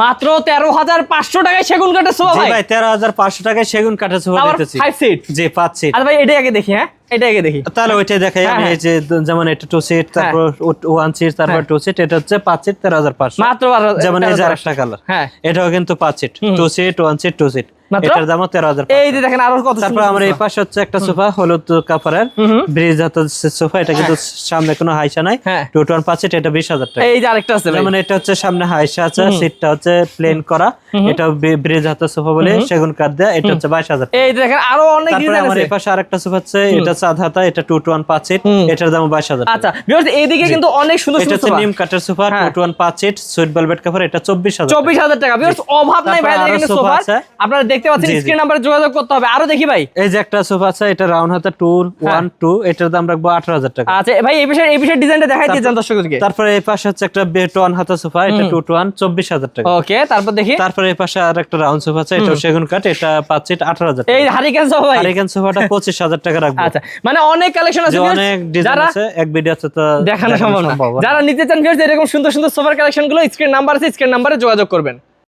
মাত্র তেরো হাজার পাঁচশো টাকায় সেগুন কাঠের সোফা ভাই। তেরো হাজার পাঁচশো টাকায় সেগুন কাঠের সোফা দিতেছি। ফাইভ সিট জি পাঁচ সিট আরে ভাই এটাই আগে দেখি হ্যাঁ? আগে দেখি। তাহলে ওইটাই দেখাই হ্যাঁ, আমি হ্যাঁ। এই যে যেমন এটা টু সিট তারপর ওয়ান সিট তারপর হ্যাঁ। টু সিট এটা হচ্ছে পাঁচ সিট তেরো হাজার পাঁচশো। মাত্র যেমন এই যে আরেকটা কালার হ্যাঁ। এটাও কিন্তু পাঁচ seat two seat one seat two seat এটার দামও তেরো হাজার এই যে দেখেন আরও কত তারপর আমার এই পাশে হচ্ছে একটা সোফা হলুদ কাপড়ের। ব্রিজ হাত সোফা এটা কিন্তু সামনে কোনো হাইসা নাই। হ্যাঁ। টু টু ওয়ান পাঁচ সিট এটা বিশ হাজার টাকা। এই যে আরেকটা আছে যেমন এটা হচ্ছে সামনে হাইসা আছে সিটটা হচ্ছে প্লেন করা। এটা ব্রিজ হাতের সোফা বলে সেগুন কাঠ দেয়া এটা হচ্ছে বাইশ হাজার এই দেখেন আরও অনেক আমার এই পাশে আরেকটা সোফা আছে এটা চাঁদ হাতা এটা টু টু ওয়ান পাঁচ সিট এটার দাম বাইশ হাজার আচ্ছা এইদিকে কিন্তু অনেক সুন্দর এটা হচ্ছে নিম কাঠের সোফা হ্যাঁ। টু টু ওয়ান পাঁচ সিট সুইট ভেলভেট কাপড় এটা চব্বিশ হাজার চব্বিশ হাজার টাকা। ভিউয়ার্স অভাব নাই ভাই এখানে সোফা আছে। আপনারা দেখতে পাচ্ছেন। স্ক্রিন নাম্বারে যোগাযোগ করতে হবে। আরও দেখি ভাই। এই যে একটা সোফা আছে এটা রাউন্ড হাতা টু ওয়ান টু এটার দাম রাখব আঠারো হাজার টাকা। আচ্ছা ভাই এই বিষয়ে এই বিষয়ে ডিজাইনটা দেখাই দিয়ে যান দর্শকদেরকে। তারপরে এই পাশে হচ্ছে একটা টোয়ান হাতা সোফা এটা টু টু ওয়ান চব্বিশ হাজার টাকা। ওকে তারপর দেখি। তারপরে এই পাশে আর একটা রাউন্ড সোফা আছে এটা সেগুন কাঠ এটা পাঁচ সিট আঠারো হাজার এই হারিকেন সোফা এখানে সোফাটা পঁচিশ হাজার টাকা রাখব। আচ্ছা মানে অনেক কালেকশন আছে অনেক ডিজাইন যারা আছে এক ভিডিওতে তো দেখানো সম্ভব না। যারা নিতে চান ভিউয়ার্স এরকম সুন্দর সুন্দর সোফার কালেকশনগুলো স্ক্রিন নাম্বার আছে স্ক্রিন নাম্বারে যোগাযোগ করবেন